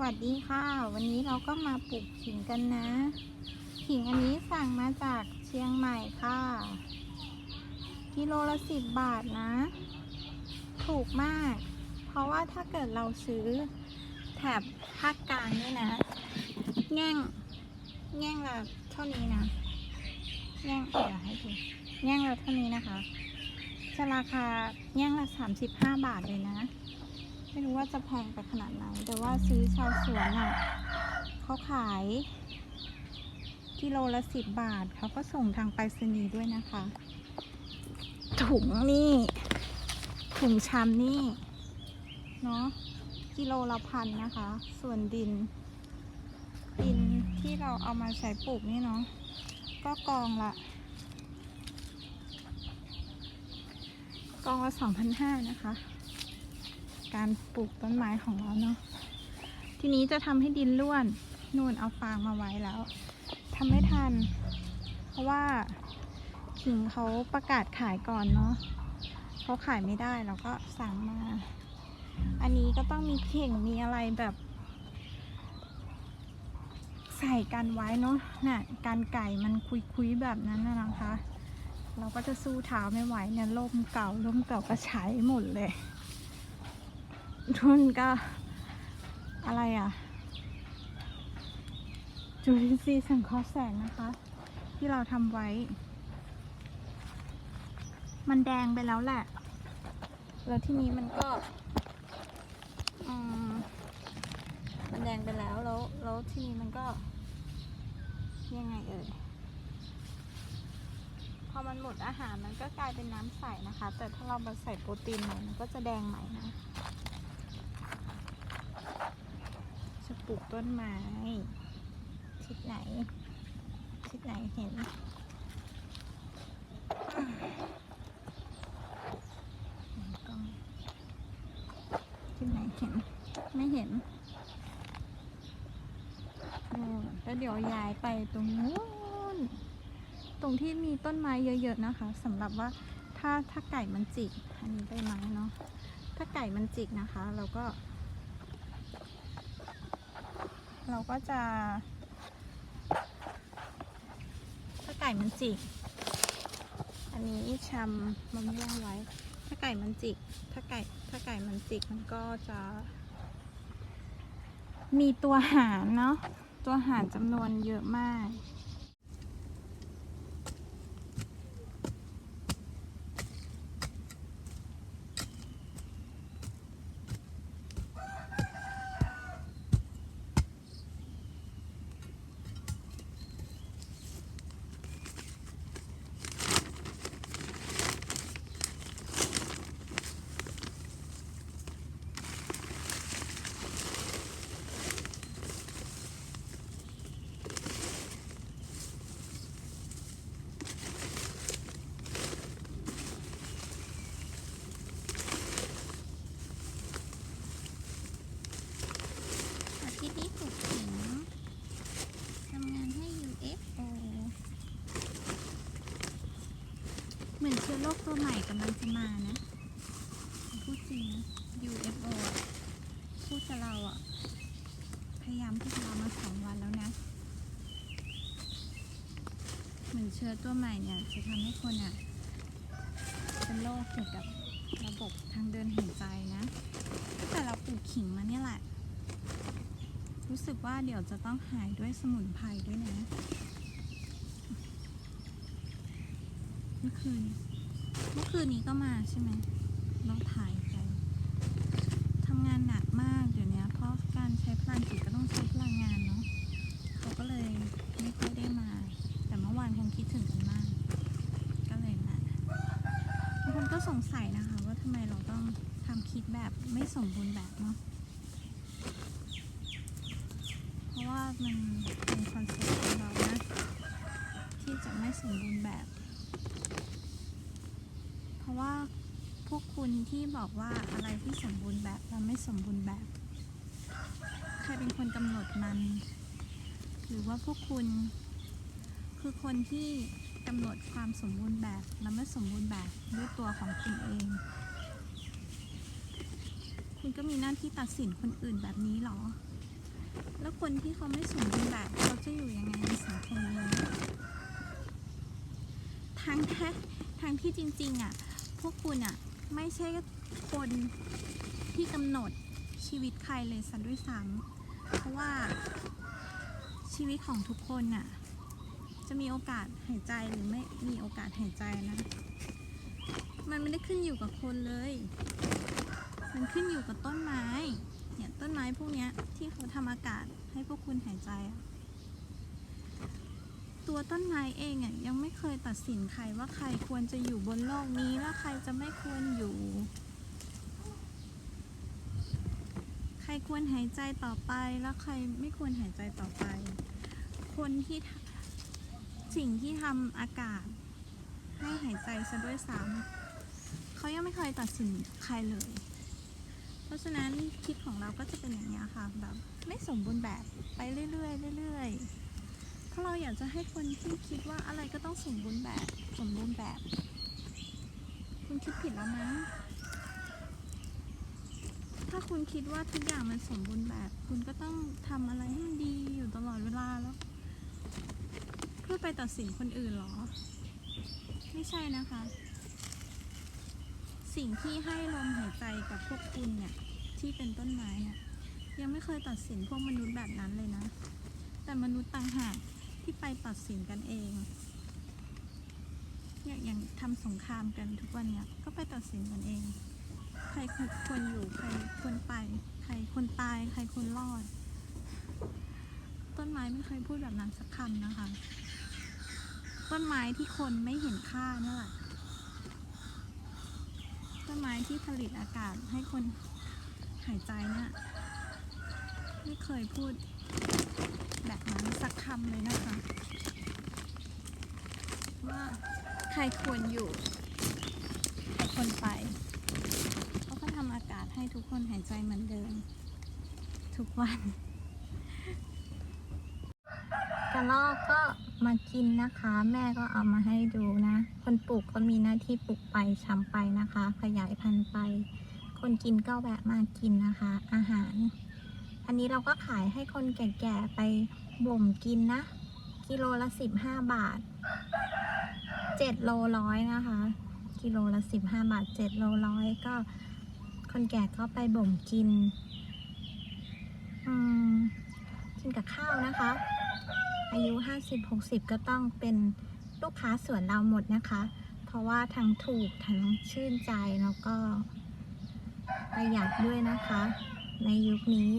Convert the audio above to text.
วัสดีค่ะ วันนี้เราก็มาปลูกขิงกันนะ ขิงอันนี้สั่งมาจากเชียงใหม่ค่ะ กิโลละสิบบาทนะ ถูกมาก เพราะว่าถ้าเกิดเราซื้อแถบภาคกลางนี่นะ แง่ง แง่งละเท่านี้นะ แง่งเดี๋ยวให้ดูแง่งละเท่านี้นะคะ จะราคาแง่งละสามสิบห้าบาทเลยนะ ไม่รู้ว่าจะแพงไปขนาดไหน แต่ว่าซื้อชาวสวนอะเขาขาย กิโลละสิบบาทเขาก็ส่งทางไปรษณีย์ด้วยนะคะ ถุงนี่ ถุงชามนี่ เนาะกิโลละพันนะคะ ส่วนดิน ดินที่เราเอามาใช้ปลูกนี่เนาะก็กองละกองละสองพันห้านะคะ การปลูกต้นไม้ของเราเนาะทีนี้จะทำให้ดินร่วนนูนเอาฟางมาไว้แล้วทำไม่ทัน เพราะว่าขิงเขาประกาศขายก่อนเนาะเขาขายไม่ได้เราก็สั่งมา อันนี้ก็ต้องมีเข่งมีอะไรแบบ ใส่กันไว้เนาะน่ะการไก่มันคุยๆแบบนั้นนะนะคะ เราก็จะสู้เท้าไม่ไหวเนี่ยร่มเก่าร่มเก่าก็ใช้หมดเลย ทุนก็อะไรอะ จุลินทรีย์สังเคราะห์แสงนะคะ ที่เราทำไว้ มันแดงไปแล้วแหละ แล้วที่นี้มันก็อืมมันแดงไปแล้วแล้วแล้วที่นี้มันก็ยังไงเอ่ยพอมันหมดอาหารมันก็กลายเป็นน้ำใสนะคะ แต่ถ้าเรามาใส่โปรตีนใหม่มันก็จะแดงใหม่นะ จะ ปลูกต้นไม้ทิศไหนทิศไหนเห็นกล้องทิศไหนเห็น ไม่เห็นนู่นแล้วเดี๋ยวย้ายไปตรงนู้นตรงที่มีต้นไม้เยอะ ๆ นะคะสำหรับว่าถ้าถ้าไก่มันจิก อันนี้ใบไม้เนาะถ้าไก่มันจิกนะคะ เราก็ เราก็จะ ถ้าไก่มันจิก อันนี้ชำมะม่วงไว้ ถ้าไก่มันจิก ถ้าไก่ ถ้าไก่มันจิกมันก็จะ มีตัวหารเนาะ ตัวหารจำนวนเยอะมาก อาทิตย์นี้ปลูกขิงทำงานให้ UFO เหมือนเชื้อ โรคตัวใหม่กำลังจะมานะพูดจริงนะ UFO พูดกับเราอะ พยายามพูดกับเรามาสองวันแล้วนะ เหมือนเชื้อตัวใหม่เนี่ย จะทำให้คนอะ เป็นโรคเกี่ยวกับระบบทางเดินหายใจนะตั้งแต่เราปลูกขิงมาเนี่ยแหละ รู้สึกว่าเดี๋ยวจะต้องหายด้วยสมุนไพรด้วยนะ เมื่อคืน เมื่อคืนนี้ก็มาใช่ไหมเราถ่ายไปทำงานหนักมากเดี๋ยวนี้เพราะการใช้พลังจิตก็ต้องใช้พลังงานเนาะเขาก็เลยไม่ค่อยได้มา แต่เมื่อวานคงคิดถึงกันมาก ก็เลยมาบางคนก็สงสัยนะคะว่าทำไมเราต้องทำคลิปแบบไม่สมบูรณ์แบบเนาะเพราะว่ามันเป็นคอนเซ็ปต์ของเรานะที่จะไม่สมบูรณ์แบบ ราะว่าพวกคุณที่บอกว่าอะไรที่สมบูรณ์แบบและไม่สมบูรณ์แบบ ใครเป็นคนกำหนดมัน หรือว่าพวกคุณ คือคนที่กำหนดความสมบูรณ์แบบและไม่สมบูรณ์แบบด้วยตัวของคุณเอง คุณก็มีหน้าที่ตัดสินคนอื่นแบบนี้เหรอ แล้วคนที่เขาไม่สมบูรณ์แบบเขาจะอยู่ยังไงในสังคมนี้ทางแท้ทางที่จริงๆอะ พวกคุณอะไม่ใช่คนที่กำหนดชีวิตใครเลยสันด้วยซ้ำเพราะว่าชีวิตของทุกคนน่ะ จะมีโอกาสหายใจหรือไม่มีโอกาสหายใจนะ มันไม่ได้ขึ้นอยู่กับคนเลย มันขึ้นอยู่กับต้นไม้ เนี่ยต้นไม้พวกเนี้ยที่เขาทำอากาศให้พวกคุณหายใจ ตัวต้นไม้เองอะยังไม่เคยตัดสินใครว่าใครควรจะอยู่บนโลกนี้แล้วใครจะไม่ควรอยู่ ใครควรหายใจต่อไปแล้วใครไม่ควรหายใจต่อไป คนที่สิ่งที่ทำอากาศ ให้หายใจซะด้วยซ้ำเขายังไม่เคยตัดสินใครเลย เพราะฉะนั้นคลิปของเราก็จะเป็นอย่างนี้ค่ะแบบไม่สมบูรณ์แบบไปเรื่อยๆเรื่อยๆ เพราะเราอยากจะให้คนที่คิดว่าอะไรก็ต้องสมบูรณ์แบบสมบูรณ์แบบ คุณคิดผิดแล้วมั้งถ้าคุณคิดว่าทุกอย่างมันสมบูรณ์แบบ คุณก็ต้องทำอะไรให้มันดีอยู่ตลอดเวลาแล้วเพื่อไปตัดสินคนอื่นเหรอ ไม่ใช่นะคะ สิ่งที่ให้ลมหายใจกับพวกคุณเนี่ยที่เป็นต้นไม้เนี่ยยังไม่เคยตัดสินพวกมนุษย์แบบนั้นเลยนะ แต่มนุษย์ต่างหาก ที่ไปตัดสินกันเองเนี่ยอย่างทำสงครามกันทุกวันเนี่ยก็ไปตัดสินกันเอง ใครควรอยู่ใครควรไปใครควรตายใครควรรอด ต้นไม้ไม่เคยพูดแบบนั้นสักคำนะคะ ต้นไม้ที่คนไม่เห็นค่านั่แหละต้นไม้ที่ผลิตอากาศให้คนหายใจเนี่ยไม่เคยพูด แบบนั้นสักคำเลยนะคะ ว่าใครควรอยู่ใครควรไปเขาก็ทำอากาศให้ทุกคนหายใจเหมือนเดิม ทุกวันกระรอกก็มากินนะคะ แม่ก็เอามาให้ดูนะ คนปลูกก็มีหน้าที่ปลูกไปช้ำไปนะคะ ขยายพันธุ์ไป คนกินก็แวะมากินนะคะ อาหาร อันนี้เราก็ขายให้คนแก่ๆไปบ่มกินนะ กิโลละสิบห้าบาทเจ็ดโลร้อยนะคะ กิโลละสิบห้าบาทเจ็ดโลร้อยก็คนแก่ก็ไปบ่มกินกินกับข้าวนะคะ อายุ 50-60 ก็ต้องเป็นลูกค้าสวนเราหมดนะคะ เพราะว่าทั้งถูกทั้งชื่นใจแล้วก็ประหยัดด้วยนะคะ ในยุคนี้